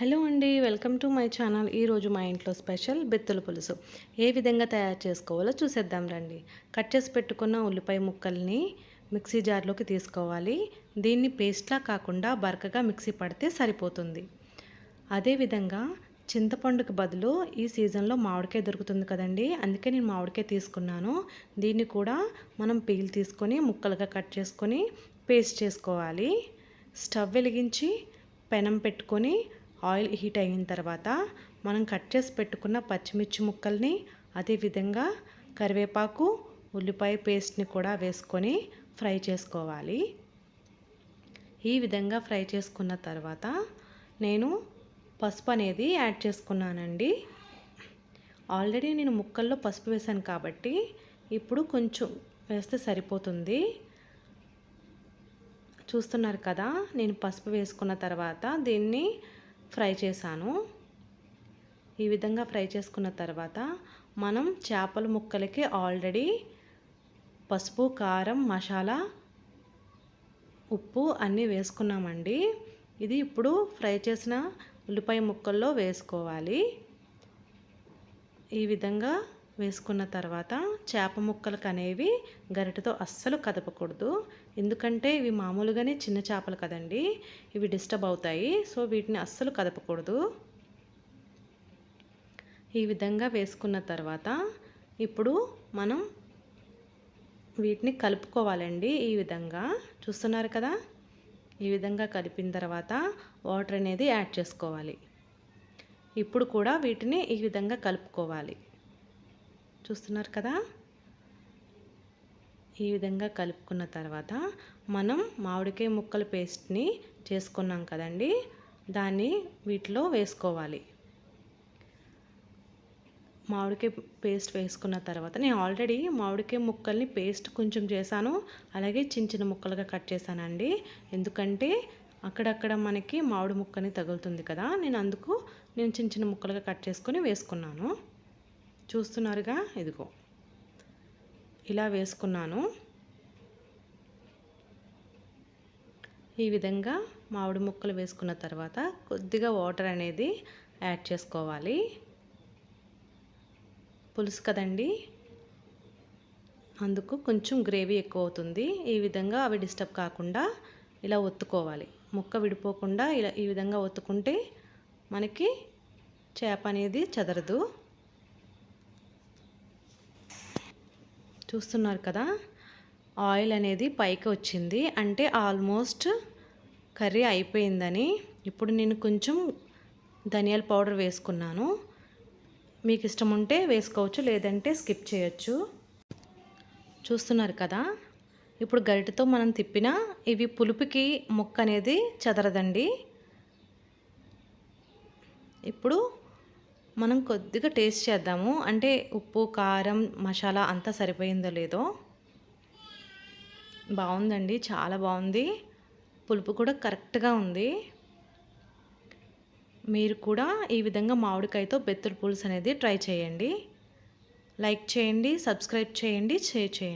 Hello అండి welcome to my channel. ఈరోజు మా ఇంట్లో స్పెషల్ బెత్తుల పులుసు. ఏ విధంగా తయారు చేసుకోవాలో చూసేద్దాం రండి. కట్ చేసి పెట్టుకున్న ఉల్లిపాయ ముక్కల్ని మిక్సీ జార్లోకి తీసుకోవాలి. దీన్ని పేస్ట్లా కాకుండా బరకగా మిక్సీ పడితే సరిపోతుంది. అదేవిధంగా చింతపండుకి బదులు ఈ సీజన్లో మామిడికాయ దొరుకుతుంది కదండి అందుకే నేను మామిడికాయ తీసుకున్నాను. దీన్ని కూడా మనం పీల్ తీసుకొని ముక్కలుగా కట్ చేసుకొని పేస్ట్ చేసుకోవాలి. స్టవ్ వెలిగించి పెనం పెట్టుకొని ఆయిల్ హీట్ అయిన తర్వాత మనం కట్ చేసి పెట్టుకున్న పచ్చిమిర్చి ముక్కల్ని అదేవిధంగా కరివేపాకు ఉల్లిపాయ పేస్ట్ని కూడా వేసుకొని ఫ్రై చేసుకోవాలి. ఈ విధంగా ఫ్రై చేసుకున్న తర్వాత నేను పసుపు అనేది యాడ్ చేసుకున్నానండి. ఆల్రెడీ నేను ముక్కల్లో పసుపు వేసాను కాబట్టి ఇప్పుడు కొంచెం వేస్తే సరిపోతుంది. చూస్తున్నారు కదా నేను పసుపు వేసుకున్న తర్వాత దీన్ని ఫ్రై చేశాను. ఈ విధంగా ఫ్రై చేసుకున్న తర్వాత మనం చేపల ముక్కలకి ఆల్రెడీ పసుపు కారం మసాలా ఉప్పు అన్నీ వేసుకున్నామండి. ఇది ఇప్పుడు ఫ్రై చేసిన ఉల్లిపాయ ముక్కల్లో వేసుకోవాలి. ఈ విధంగా వేసుకున్న తర్వాత చేప ముక్కలకు అనేవి గరిటతో అస్సలు కదపకూడదు. ఎందుకంటే ఇవి మామూలుగానే చిన్న చేపలు కదండి. ఇవి డిస్టర్బ్ అవుతాయి. సో వీటిని అస్సలు కదపకూడదు. ఈ విధంగా వేసుకున్న తర్వాత ఇప్పుడు మనం వీటిని కలుపుకోవాలండి ఈ విధంగా. చూస్తున్నారు కదా? ఈ విధంగా కలిపిన తర్వాత వాటర్ అనేది యాడ్ చేసుకోవాలి. ఇప్పుడు కూడా వీటిని ఈ విధంగా కలుపుకోవాలి. చూస్తున్నారు కదా? ఈ విధంగా కలుపుకున్న తర్వాత మనం మామిడికాయ ముక్కల పేస్ట్ని చేసుకున్నాం కదండి. దాన్ని వీటిలో వేసుకోవాలి. మామిడికాయ పేస్ట్ వేసుకున్న తర్వాత నేను ఆల్రెడీ మామిడికాయ ముక్కల్ని పేస్ట్ కొంచెం చేశాను. అలాగే చిన్న చిన్న ముక్కలుగా కట్ చేశానండి. ఎందుకంటే అక్కడక్కడ మనకి మామిడి ముక్కని తగులుతుంది కదా. నేను అందుకు నేను చిన్న చిన్న ముక్కలుగా కట్ చేసుకొని వేసుకున్నాను. చూస్తున్నారుగా? ఇదిగో. ఇలా వేసుకున్నాను. ఈ విధంగా మామిడి ముక్కలు వేసుకున్న తర్వాత కొద్దిగా వాటర్ అనేది యాడ్ చేసుకోవాలి. పులుసు కదండి? అందుకు కొంచెం గ్రేవీ ఎక్కువ అవుతుంది ఈ విధంగా అవి డిస్టర్బ్ కాకుండా ఇలా ఒత్తుకోవాలి. ముక్క విడిపోకుండా ఇలా ఈ విధంగా ఒత్తుకుంటే మనకి చేప అనేది చెదరదు. చూస్తున్నారు కదా ఆయిల్ అనేది పైకి వచ్చింది. అంటే ఆల్మోస్ట్ కర్రీ అయిపోయిందని. ఇప్పుడు నేను కొంచెం ధనియాల పౌడర్ వేసుకున్నాను. మీకు ఇష్టం ఉంటే వేసుకోవచ్చు లేదంటే స్కిప్ చేయొచ్చు. చూస్తున్నారు కదా ఇప్పుడు గరిటతో మనం తిప్పిన ఇవి పులుపుకి ముక్క అనేది చదరదండి. ఇప్పుడు మనం కొద్దిగా టేస్ట్ చేద్దాము. అంటే ఉప్పు కారం మసాలా అంతా సరిపోయిందో లేదో. బాగుందండి. చాలా బాగుంది. పులుపు కూడా కరెక్ట్గా ఉంది. మీరు కూడా ఈ విధంగా మామిడికాయతో బెత్తుల పులుసు అనేది ట్రై చేయండి. లైక్ చేయండి సబ్స్క్రైబ్ చేయండి షేర్ చేయండి.